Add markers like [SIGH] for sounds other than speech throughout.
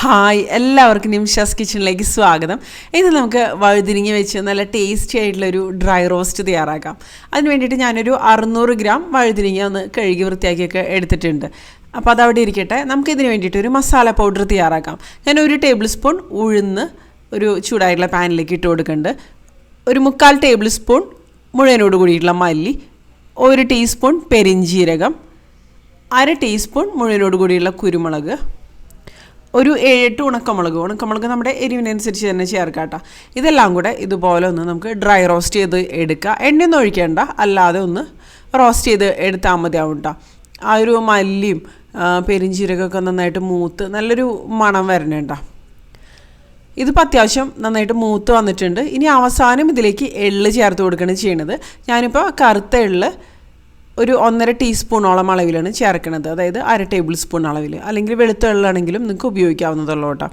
Hi എല്ലാവർക്കും നിംഷാസ് കിച്ചണിലേക്ക് സ്വാഗതം. ഇന്ന് നമുക്ക് വഴുതിരിങ്ങി വെച്ച് നല്ല ടേസ്റ്റി ആയിട്ടുള്ളൊരു ഡ്രൈ റോസ്റ്റ് തയ്യാറാക്കാം. അതിന് വേണ്ടിയിട്ട് ഞാനൊരു അറുന്നൂറ് ഗ്രാം വഴുതിരിങ്ങ ഒന്ന് കഴുകി വൃത്തിയാക്കിയൊക്കെ എടുത്തിട്ടുണ്ട്. അപ്പോൾ അതവിടെ ഇരിക്കട്ടെ. നമുക്ക് ഇതിന് വേണ്ടിയിട്ട് ഒരു മസാല പൗഡർ തയ്യാറാക്കാം. ഞാൻ ഒരു ടേബിൾ സ്പൂൺ ഉഴുന്ന് ഒരു ചൂടായിട്ടുള്ള പാനിലേക്ക് ഇട്ട് കൊടുക്കുന്നുണ്ട്. ഒരു മുക്കാൽ ടേബിൾ സ്പൂൺ മുഴുവനോട് കൂടിയിട്ടുള്ള മല്ലി ഒരു ടീസ്പൂൺ പെരിഞ്ജീരകം അര ടീസ്പൂൺ മുഴുവനോട് കൂടിയുള്ള കുരുമുളക് ഒരു ഏഴെട്ട് ഉണക്കമുളക്. ഉണക്കമുളക് നമ്മുടെ എരിവിനനുസരിച്ച് തന്നെ ചേർക്കാം ഇതെല്ലാം കൂടെ ഇതുപോലെ ഒന്ന് നമുക്ക് ഡ്രൈ റോസ്റ്റ് ചെയ്ത് എടുക്കുക എണ്ണയൊന്നും ഒഴിക്കേണ്ട. അല്ലാതെ ഒന്ന് റോസ്റ്റ് ചെയ്ത് എടുത്താൽ മതിയാവും കേട്ടോ. ആ ഒരു മല്ലിയും പെരിഞ്ചീരകമൊക്കെ നന്നായിട്ട് മൂത്ത് നല്ലൊരു മണം വരണേണ്ട ഇതിപ്പോൾ അത്യാവശ്യം നന്നായിട്ട് മൂത്ത് വന്നിട്ടുണ്ട്. ഇനി അവസാനം ഇതിലേക്ക് എള്ള് ചേർത്ത് കൊടുക്കുകയാണ് ചെയ്യണത്. ഞാനിപ്പോൾ കറുത്ത എള്ള് ഒരു ഒന്നര ടീസ്പൂണോളം അളവിലാണ് ചേർക്കുന്നത്. അതായത് അര ടേബിൾ സ്പൂൺ അളവിൽ അല്ലെങ്കിൽ വെളുത്ത എള്ളാണെങ്കിലും നിങ്ങൾക്ക് ഉപയോഗിക്കാവുന്നതുള്ളൂ കേട്ടോ.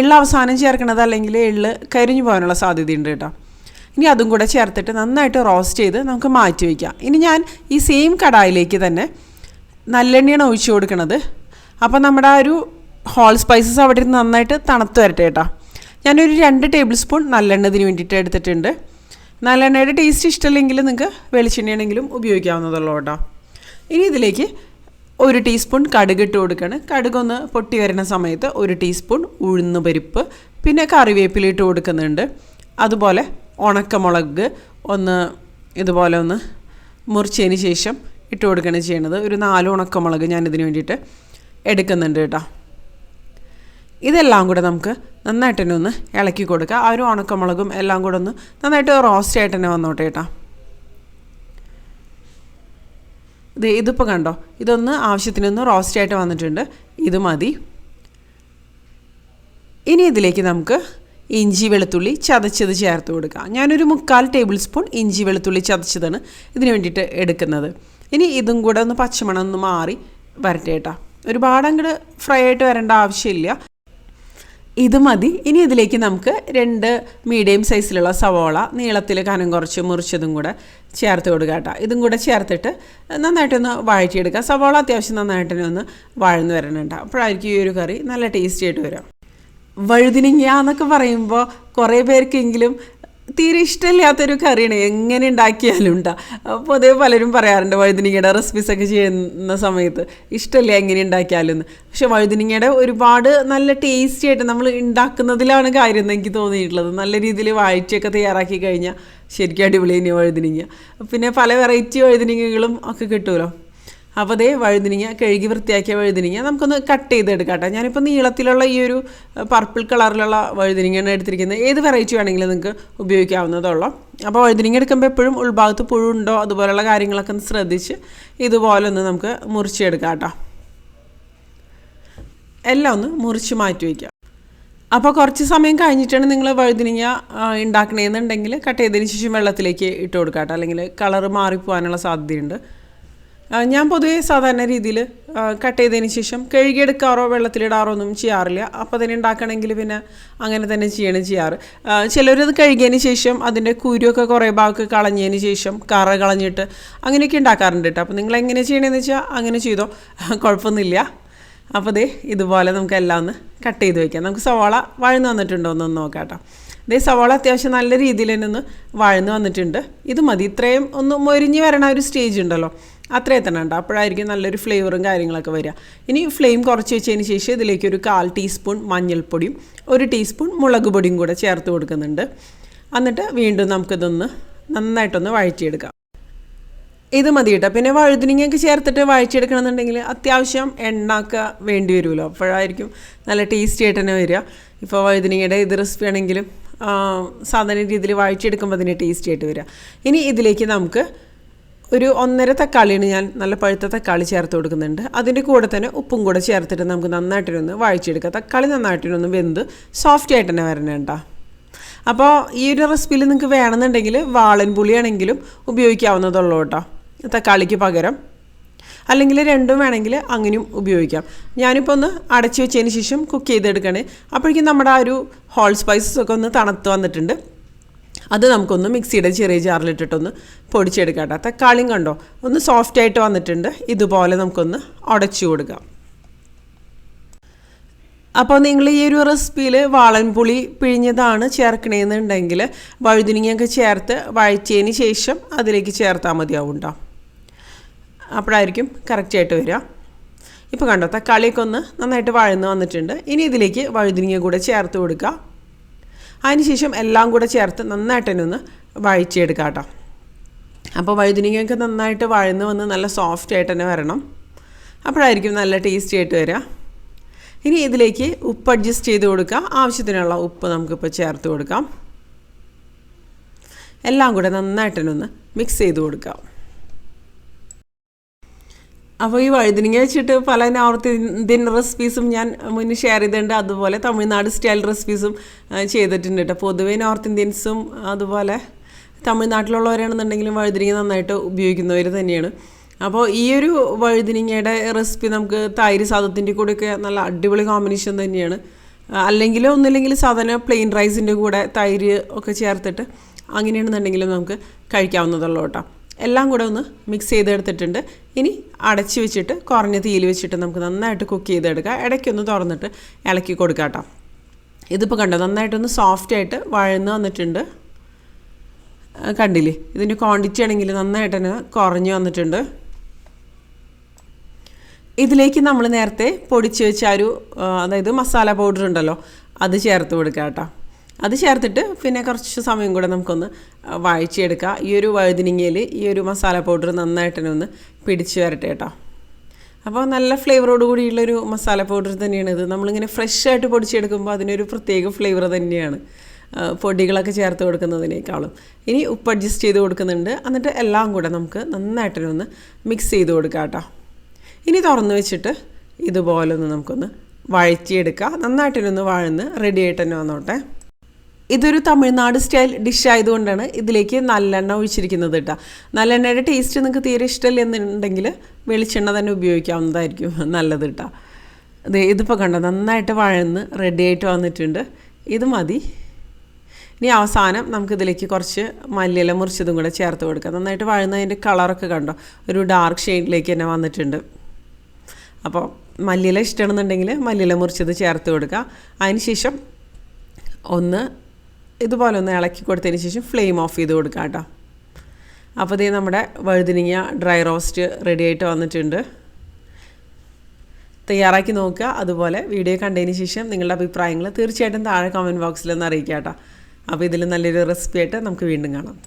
എള്ള് അവസാനം ചേർക്കണത് അല്ലെങ്കിൽ എള്ള് കരിഞ്ഞു പോകാനുള്ള സാധ്യതയുണ്ട് കേട്ടോ. ഇനി അതും കൂടെ ചേർത്തിട്ട് നന്നായിട്ട് റോസ്റ്റ് ചെയ്ത് നമുക്ക് മാറ്റി വയ്ക്കാം ഇനി ഞാൻ ഈ സെയിം കടായിലേക്ക് തന്നെ നല്ലെണ്ണയാണ് ഒഴിച്ചു കൊടുക്കുന്നത് അപ്പോൾ നമ്മുടെ ആ ഒരു ഹോൾ സ്പൈസസ് അവിടെ ഇരുന്ന് നന്നായിട്ട് തണുത്ത് വരട്ടെ കേട്ടോ. ഞാനൊരു രണ്ട് ടേബിൾ സ്പൂൺ നല്ലെണ്ണ ഇതിന് വേണ്ടിയിട്ട് എടുത്തിട്ടുണ്ട്. നല്ലെണ്ണയുടെ ടേസ്റ്റ് ഇഷ്ടമല്ലെങ്കിൽ നിങ്ങൾക്ക് വെളിച്ചെണ്ണയാണെങ്കിലും ഉപയോഗിക്കാവുന്നതുള്ളൂ കേട്ടോ. ഇനി ഇതിലേക്ക് ഒരു ടീസ്പൂൺ കടുക് ഇട്ട് കൊടുക്കുകയാണ് കടുക് ഒന്ന് പൊട്ടി വരുന്ന സമയത്ത് ഒരു ടീസ്പൂൺ ഉഴുന്ന് പരിപ്പ് പിന്നെ കറിവേപ്പില ഇട്ട് കൊടുക്കുന്നുണ്ട്. അതുപോലെ ഉണക്കമുളക് ഒന്ന് ഇതുപോലെ ഒന്ന് മുറിച്ചതിന് ശേഷം ഇട്ട് കൊടുക്കുകയാണ് ചെയ്യണത്. ഒരു നാല് ഉണക്കമുളക് ഞാൻ ഇതിന് വേണ്ടിയിട്ട് എടുക്കുന്നുണ്ട് കേട്ടോ. ഇതെല്ലാം കൂടെ നമുക്ക് നന്നായിട്ട് തന്നെ ഒന്ന് ഇളക്കി കൊടുക്കുക ആ ഒരു ഉണക്കമുളകും എല്ലാം കൂടെ ഒന്ന് നന്നായിട്ട് റോസ്റ്റ് ആയിട്ട് തന്നെ വന്നോട്ടെ കേട്ടോ. ഇത് ഇതിപ്പോൾ കണ്ടോ? ഇതൊന്ന് ആവശ്യത്തിനൊന്ന് റോസ്റ്റ് ആയിട്ട് വന്നിട്ടുണ്ട്. ഇത് മതി. ഇനി ഇതിലേക്ക് നമുക്ക് ഇഞ്ചി വെളുത്തുള്ളി ചതച്ചത് ചേർത്ത് കൊടുക്കുക ഞാനൊരു മുക്കാൽ ടേബിൾ സ്പൂൺ ഇഞ്ചി വെളുത്തുള്ളി ചതച്ചതാണ് ഇതിന് വേണ്ടിയിട്ട് എടുക്കുന്നത്. ഇനി ഇതും കൂടെ ഒന്ന് പച്ചമണം ഒന്ന് മാറി വരട്ടെ കേട്ടോ. ഒരുപാട് അങ്ങോട്ട് ഫ്രൈ ആയിട്ട് വരേണ്ട ആവശ്യമില്ല. ഇത് മതി. ഇനി ഇതിലേക്ക് നമുക്ക് രണ്ട് മീഡിയം സൈസിലുള്ള സവോള നീളത്തിൽ കനം കുറച്ച് മുറിച്ചതും കൂടെ ചേർത്ത് കൊടുക്കുക കേട്ടോ. ഇതും കൂടെ ചേർത്തിട്ട് നന്നായിട്ടൊന്ന് വഴറ്റിയെടുക്കുക. സവോള അത്യാവശ്യം നന്നായിട്ട് തന്നെ ഒന്ന് വഴന്ന് വരണുണ്ട് അപ്പോഴായിരിക്കും ഈ ഒരു കറി നല്ല ടേസ്റ്റി ആയിട്ട് വരാം വഴുതിനിങ്ങ എന്നൊക്കെ പറയുമ്പോൾ കുറേ പേർക്കെങ്കിലും തീരെ ഇഷ്ടമില്ലാത്തൊരു കറിയാണ്. എങ്ങനെ ഉണ്ടാക്കിയാലും ഉണ്ടാ. പൊതുവെ പലരും പറയാറുണ്ട് വഴുതിനിങ്ങയുടെ റെസിപ്പീസൊക്കെ ചെയ്യുന്ന സമയത്ത് ഇഷ്ടമില്ല എങ്ങനെ ഉണ്ടാക്കിയാലും എന്ന്. പക്ഷെ വഴുതിനിങ്ങയുടെ ഒരുപാട് നല്ല ടേസ്റ്റി ആയിട്ട് നമ്മൾ ഉണ്ടാക്കുന്നതിലാണ് കാര്യം എന്ന് എനിക്ക് തോന്നിയിട്ടുള്ളത്. നല്ല രീതിയിൽ വാഴ്ചയൊക്കെ തയ്യാറാക്കി കഴിഞ്ഞാൽ ശരിക്കും അടിപൊളി തന്നെയാണ് വഴുതിനിങ്ങ. പിന്നെ പല വെറൈറ്റി വഴുതിനിങ്ങകളും ഒക്കെ കിട്ടുമല്ലോ. അപ്പോൾ അതേ വഴുതിനിങ്ങ കഴുകി വൃത്തിയാക്കിയ വഴുതിനിങ്ങ. നമുക്കൊന്ന് കട്ട് ചെയ്തെടുക്കാം കേട്ടോ ഞാനിപ്പോൾ നീളത്തിലുള്ള ഈ ഒരു പർപ്പിൾ കളറിലുള്ള വഴുതിനിങ്ങയാണ് എടുത്തിരിക്കുന്നത്. ഏത് വെറൈറ്റി വേണമെങ്കിലും നിങ്ങൾക്ക് ഉപയോഗിക്കാവുന്നതുള്ളൂ അപ്പോൾ വഴുതിനിങ്ങ എടുക്കുമ്പോൾ എപ്പോഴും ഉൾഭാഗത്ത് പുഴുണ്ടോ അതുപോലെയുള്ള കാര്യങ്ങളൊക്കെ ഒന്ന് ശ്രദ്ധിച്ച് ഇതുപോലെ ഒന്ന് നമുക്ക് മുറിച്ചെടുക്കാം കേട്ടോ എല്ലാം ഒന്ന് മുറിച്ച് മാറ്റി വയ്ക്കാം അപ്പോൾ കുറച്ച് സമയം കഴിഞ്ഞിട്ടാണ് നിങ്ങൾ വഴുതിനിങ്ങ ഉണ്ടാക്കണമെന്നുണ്ടെങ്കിൽ കട്ട് ചെയ്തതിന് ശേഷം വെള്ളത്തിലേക്ക് ഇട്ട് കൊടുക്കാം കേട്ടോ അല്ലെങ്കിൽ കളറ് മാറിപ്പോകാനുള്ള സാധ്യതയുണ്ട്. ഞാൻ പൊതുവേ സാധാരണ രീതിയിൽ കട്ട് ചെയ്തതിന് ശേഷം കഴുകിയെടുക്കാറോ വെള്ളത്തിലിടാറോ ഒന്നും ചെയ്യാറില്ല. അപ്പോൾ തന്നെ ഉണ്ടാക്കണമെങ്കിൽ പിന്നെ അങ്ങനെ തന്നെ ചെയ്യണം ചെയ്യാറ്. ചിലരത് കഴുകിയതിന് ശേഷം അതിന്റെ കുരുവൊക്കെ കുറേ ഭാഗമൊക്കെ കളഞ്ഞതിന് ശേഷം കറ കളഞ്ഞിട്ട് അങ്ങനെയൊക്കെ ഉണ്ടാക്കാറുണ്ട് കേട്ടോ. അപ്പോൾ നിങ്ങൾ എങ്ങനെ ചെയ്യണമെന്ന് വെച്ചാൽ അങ്ങനെ ചെയ്തോ. കുഴപ്പമൊന്നുമില്ല. അപ്പോൾ ദേ ഇതുപോലെ നമുക്ക് എല്ലാം ഒന്ന് കട്ട് ചെയ്ത് വയ്ക്കാം നമുക്ക് സവാള വഴന്ന് വന്നിട്ടുണ്ടോ എന്നൊന്ന് നോക്കാം കേട്ടോ. ദേ സവാള അത്യാവശ്യം നല്ല രീതിയിൽ തന്നെ ഒന്ന് വഴന്ന് വന്നിട്ടുണ്ട്. ഇത് മതി. ഇത്രയും ഒന്ന് മൊരിഞ്ഞ് വരണ ഒരു സ്റ്റേജ് ഉണ്ടല്ലോ. അത്രയും തന്നെ ഉണ്ട് അപ്പോഴായിരിക്കും നല്ലൊരു ഫ്ലേവറും കാര്യങ്ങളൊക്കെ വരിക. ഇനി ഫ്ലെയിം കുറച്ച് വെച്ചതിന് ശേഷം ഇതിലേക്ക് ഒരു കാൽ ടീസ്പൂൺ മഞ്ഞൾപ്പൊടിയും ഒരു ടീസ്പൂൺ മുളക് പൊടിയും കൂടെ ചേർത്ത് കൊടുക്കുന്നുണ്ട്. എന്നിട്ട് വീണ്ടും നമുക്കിതൊന്ന് നന്നായിട്ടൊന്ന് വഴറ്റിയെടുക്കാം. ഇത് മതി കേട്ടോ. പിന്നെ വഴുതിനിങ്ങയൊക്കെ ചേർത്തിട്ട് വഴച്ചെടുക്കണമെന്നുണ്ടെങ്കിൽ അത്യാവശ്യം എണ്ണ ഒക്കെ വേണ്ടി വരുമല്ലോ. അപ്പോഴായിരിക്കും നല്ല ടേസ്റ്റി ആയിട്ട് തന്നെ വരിക. ഇപ്പോൾ വഴുതിനിങ്ങയുടെ ഇത് റെസിപ്പി ആണെങ്കിലും സാധാരണ രീതിയിൽ വഴച്ചെടുക്കുമ്പോൾ അതിന് ടേസ്റ്റി ആയിട്ട് വരിക. ഇനി ഇതിലേക്ക് നമുക്ക് ഒരു ഒന്നര തക്കാളിയാണ് ഞാൻ നല്ല പഴുത്ത തക്കാളി ചേർത്ത് കൊടുക്കുന്നുണ്ട്. അതിന്റെ കൂടെ തന്നെ ഉപ്പും കൂടെ ചേർത്തിട്ട് നമുക്ക് നന്നായിട്ടൊന്ന് വായിച്ചെടുക്കാം തക്കാളി നന്നായിട്ടൊന്ന് വെന്ത് സോഫ്റ്റ് ആയിട്ട് തന്നെ വരണേണ്ട അപ്പോൾ ഈ ഒരു റെസിപ്പിയിൽ നിങ്ങൾക്ക് വേണമെന്നുണ്ടെങ്കിൽ വാളൻ പുളിയാണെങ്കിലും ഉപയോഗിക്കാവുന്നതുള്ളൂ കേട്ടോ. തക്കാളിക്ക് പകരം. അല്ലെങ്കിൽ രണ്ടും വേണമെങ്കിൽ അങ്ങനെയും ഉപയോഗിക്കാം. ഞാനിപ്പോൾ ഒന്ന് അടച്ചു വെച്ചതിന് ശേഷം കുക്ക് ചെയ്തെടുക്കണേ. അപ്പോഴേക്കും നമ്മുടെ ആ ഒരു ഹോൾ സ്പൈസസ് ഒക്കെ ഒന്ന് തണുത്ത് വന്നിട്ടുണ്ട്. അത് നമുക്കൊന്ന് മിക്സിയുടെ ചെറിയ ജാറിലിട്ടിട്ടൊന്ന് പൊടിച്ചെടുക്കാം കേട്ടോ തക്കാളിയും കണ്ടോ? ഒന്ന് സോഫ്റ്റ് ആയിട്ട് വന്നിട്ടുണ്ട്. ഇതുപോലെ നമുക്കൊന്ന് ഉടച്ചു കൊടുക്കാം. അപ്പോൾ നിങ്ങൾ ഈ ഒരു റെസിപ്പിയിൽ വാളൻപുളി പിഴിഞ്ഞതാണ് ചേർക്കണേന്നുണ്ടെങ്കിൽ വഴുതിനിങ്ങയൊക്കെ ചേർത്ത് വഴറ്റിയതിന് ശേഷം അതിലേക്ക് ചേർത്താൽ മതിയാവും കേട്ടോ അപ്പോഴായിരിക്കും കറക്റ്റായിട്ട് വരിക. ഇപ്പോൾ കണ്ടോ തക്കാളിയൊക്കെ ഒന്ന് നന്നായിട്ട് വഴന്ന് വന്നിട്ടുണ്ട്. ഇനി ഇതിലേക്ക് വഴുതിനിങ്ങ കൂടെ ചേർത്ത് കൊടുക്കുക. അതിനുശേഷം എല്ലാം കൂടെ ചേർത്ത് നന്നായിട്ട് തന്നെ ഒന്ന് വഴിച്ചെടുക്കാം കേട്ടോ. അപ്പോൾ വഴുതിനിങ്ങയൊക്കെ നന്നായിട്ട് വഴന്ന് വന്ന് നല്ല സോഫ്റ്റ് ആയിട്ട് തന്നെ വരണം. അപ്പോഴായിരിക്കും നല്ല ടേസ്റ്റി ആയിട്ട് വരിക. ഇനി ഇതിലേക്ക് ഉപ്പ് അഡ്ജസ്റ്റ് ചെയ്ത് കൊടുക്കുക. ആവശ്യത്തിനുള്ള ഉപ്പ് നമുക്കിപ്പോൾ ചേർത്ത് കൊടുക്കാം. എല്ലാം കൂടെ നന്നായിട്ട് തന്നെ ഒന്ന് മിക്സ് ചെയ്ത് കൊടുക്കാം. അപ്പോൾ ഈ വഴുതിനിങ്ങ വെച്ചിട്ട് പല നോർത്ത് ഇന്ത്യൻ റെസിപ്പീസും ഞാൻ മുന്നേ ഷെയർ ചെയ്തിട്ടുണ്ട്. അതുപോലെ തമിഴ്നാട് സ്റ്റൈൽ റെസിപ്പീസും ചെയ്തിട്ടുണ്ട് കേട്ടോ പൊതുവേ നോർത്ത് ഇന്ത്യൻസും അതുപോലെ തമിഴ്നാട്ടിലുള്ളവരാണെന്നുണ്ടെങ്കിലും വഴുതിനിങ്ങ നന്നായിട്ട് ഉപയോഗിക്കുന്നവർ തന്നെയാണ്. അപ്പോൾ ഈ ഒരു വഴുതിനിങ്ങയുടെ റെസിപ്പി നമുക്ക് തൈര് സാധത്തിന്റെ കൂടെയൊക്കെ നല്ല അടിപൊളി കോമ്പിനേഷൻ തന്നെയാണ്. അല്ലെങ്കിൽ ഒന്നില്ലെങ്കിൽ സാധാരണ പ്ലെയിൻ റൈസിന്റെ കൂടെ തൈര് ഒക്കെ ചേർത്തിട്ട് അങ്ങനെയാണെന്നുണ്ടെങ്കിലും നമുക്ക് കഴിക്കാവുന്നതുള്ളൂ കേട്ടോ എല്ലാം കൂടെ ഒന്ന് മിക്സ് ചെയ്തെടുത്തിട്ടുണ്ട്. ഇനി അടച്ചു വെച്ചിട്ട് കുറഞ്ഞ തീയിൽ വെച്ചിട്ട് നമുക്ക് നന്നായിട്ട് കുക്ക് ചെയ്തെടുക്കാം. ഇടയ്ക്കൊന്ന് തുറന്നിട്ട് ഇളക്കി കൊടുക്കാം കേട്ടോ. ഇതിപ്പോൾ കണ്ടോ നന്നായിട്ടൊന്ന് സോഫ്റ്റ് ആയിട്ട് വഴന്ന് വന്നിട്ടുണ്ട്. കണ്ടില്ലേ? ഇതിന്റെ ക്വാണ്ടിറ്റി ആണെങ്കിൽ നന്നായിട്ട് തന്നെ കുറഞ്ഞു വന്നിട്ടുണ്ട്. ഇതിലേക്ക് നമ്മൾ നേരത്തെ പൊടിച്ച് വെച്ച ഒരു അതായത് മസാല പൗഡർ ഉണ്ടല്ലോ അത് ചേർത്ത് കൊടുക്കാം കേട്ടോ. അത് ചേർത്തിട്ട് പിന്നെ കുറച്ച് സമയം കൂടെ നമുക്കൊന്ന് വായിച്ചെടുക്കാം. ഈ ഒരു വഴുതിനിങ്ങയിൽ ഈ ഒരു മസാല പൗഡർ നന്നായിട്ട് തന്നെ ഒന്ന് പിടിച്ച് വരട്ടെ കേട്ടോ. അപ്പോൾ നല്ല ഫ്ലേവറോട് കൂടിയുള്ളൊരു മസാല പൗഡർ തന്നെയാണ് ഇത്. നമ്മളിങ്ങനെ ഫ്രഷ് ആയിട്ട് പൊടിച്ചെടുക്കുമ്പോൾ അതിനൊരു പ്രത്യേക ഫ്ലേവർ തന്നെയാണ്. പൊടികളൊക്കെ ചേർത്ത് കൊടുക്കുന്നതിനേക്കാളും. ഇനി ഉപ്പ് അഡ്ജസ്റ്റ് ചെയ്ത് കൊടുക്കുന്നുണ്ട്. എന്നിട്ട് എല്ലാം കൂടെ നമുക്ക് നന്നായിട്ട് തന്നെ ഒന്ന് മിക്സ് ചെയ്ത് കൊടുക്കാം കേട്ടോ. ഇനി തുറന്ന് വെച്ചിട്ട് ഇതുപോലൊന്ന് നമുക്കൊന്ന് വഴറ്റിയെടുക്കുക നന്നായിട്ടൊന്ന് വഴന്ന് റെഡി ആയിട്ട് തന്നെ വന്നോട്ടെ. ഇതൊരു തമിഴ്നാട് സ്റ്റൈൽ ഡിഷ് ആയതുകൊണ്ടാണ് ഇതിലേക്ക് നല്ലെണ്ണ ഒഴിച്ചിരിക്കുന്നത് കേട്ടോ. നല്ലെണ്ണയുടെ ടേസ്റ്റ് നിങ്ങൾക്ക് തീരെ ഇഷ്ടമല്ല എന്നുണ്ടെങ്കിൽ വെളിച്ചെണ്ണ തന്നെ ഉപയോഗിക്കാവുന്നതായിരിക്കും [LAUGHS] നല്ലത് കേട്ടോ. ഇത് ഇതിപ്പോൾ കണ്ടോ നന്നായിട്ട് വഴന്ന് റെഡി ആയിട്ട് വന്നിട്ടുണ്ട്. ഇത് മതി. ഇനി അവസാനം നമുക്കിതിലേക്ക് കുറച്ച് മല്ലിയില മുറിച്ചതും കൂടെ ചേർത്ത് കൊടുക്കാം. നന്നായിട്ട് വഴന്നതിന്റെ കളറൊക്കെ കണ്ടോ ഒരു ഡാർക്ക് ഷെയ്ഡിലേക്ക് തന്നെ വന്നിട്ടുണ്ട്. അപ്പോൾ മല്ലിയില ഇഷ്ടമാണെന്നുണ്ടെങ്കിൽ മല്ലിയില മുറിച്ചത് ചേർത്ത് കൊടുക്കുക അതിന് ശേഷം ഒന്ന് ഇതുപോലെ ഒന്ന് ഇളക്കി കൊടുത്തതിന് ശേഷം ഫ്ലെയിം ഓഫ് ചെയ്ത് കൊടുക്കാം കേട്ടോ. അപ്പോൾ ഇതേ നമ്മുടെ വഴുതിനിങ്ങ ഡ്രൈ റോസ്റ്റ് റെഡി ആയിട്ട് വന്നിട്ടുണ്ട്. തയ്യാറാക്കി നോക്കുക. അതുപോലെ വീഡിയോ കണ്ടതിന് ശേഷം നിങ്ങളുടെ അഭിപ്രായങ്ങൾ തീർച്ചയായിട്ടും താഴെ കമന്റ് ബോക്സിൽ ഒന്ന് അറിയിക്കാം കേട്ടോ. അപ്പോൾ ഇതിൽ നല്ലൊരു റെസിപ്പി ആയിട്ട് നമുക്ക് വീണ്ടും കാണാം.